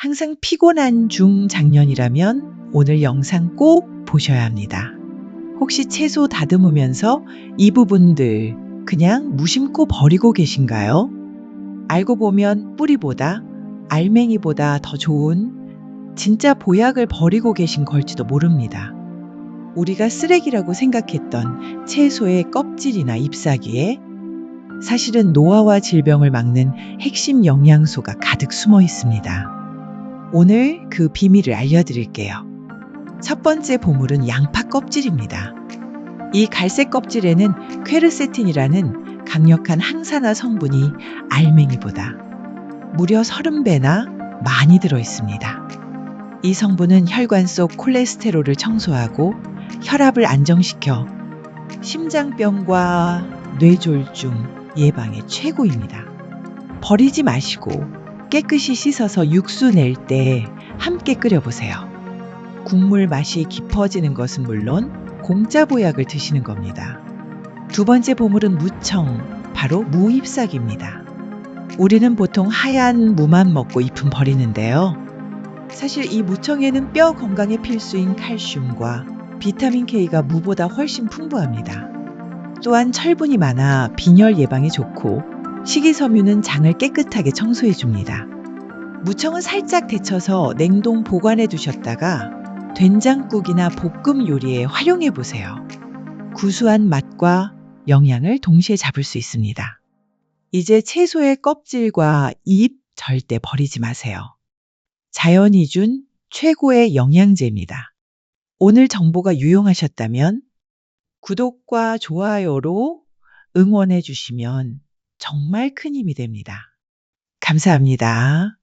항상 피곤한 중장년이라면 오늘 영상 꼭 보셔야 합니다. 혹시 채소 다듬으면서 이 부분들 그냥 무심코 버리고 계신가요? 알고 보면 뿌리보다 알맹이보다 더 좋은 진짜 보약을 버리고 계신 걸지도 모릅니다. 우리가 쓰레기라고 생각했던 채소의 껍질이나 잎사귀에 사실은 노화와 질병을 막는 핵심 영양소가 가득 숨어 있습니다. 오늘 그 비밀을 알려드릴게요. 첫 번째 보물은 양파 껍질입니다. 이 갈색 껍질에는 퀘르세틴이라는 강력한 항산화 성분이 알맹이보다 무려 30배나 많이 들어 있습니다. 이 성분은 혈관 속 콜레스테롤을 청소하고 혈압을 안정시켜 심장병과 뇌졸중 예방에 최고입니다. 버리지 마시고 깨끗이 씻어서 육수 낼 때 함께 끓여보세요. 국물 맛이 깊어지는 것은 물론 공짜 보약을 드시는 겁니다. 두 번째 보물은 무청, 바로 무잎사귀입니다. 우리는 보통 하얀 무만 먹고 잎은 버리는데요. 사실 이 무청에는 뼈 건강에 필수인 칼슘과 비타민 K가 무보다 훨씬 풍부합니다. 또한 철분이 많아 빈혈 예방에 좋고 식이섬유는 장을 깨끗하게 청소해 줍니다. 무청은 살짝 데쳐서 냉동 보관해 두셨다가 된장국이나 볶음 요리에 활용해 보세요. 구수한 맛과 영양을 동시에 잡을 수 있습니다. 이제 채소의 껍질과 잎 절대 버리지 마세요. 자연이 준 최고의 영양제입니다. 오늘 정보가 유용하셨다면 구독과 좋아요로 응원해 주시면 정말 큰 힘이 됩니다. 감사합니다.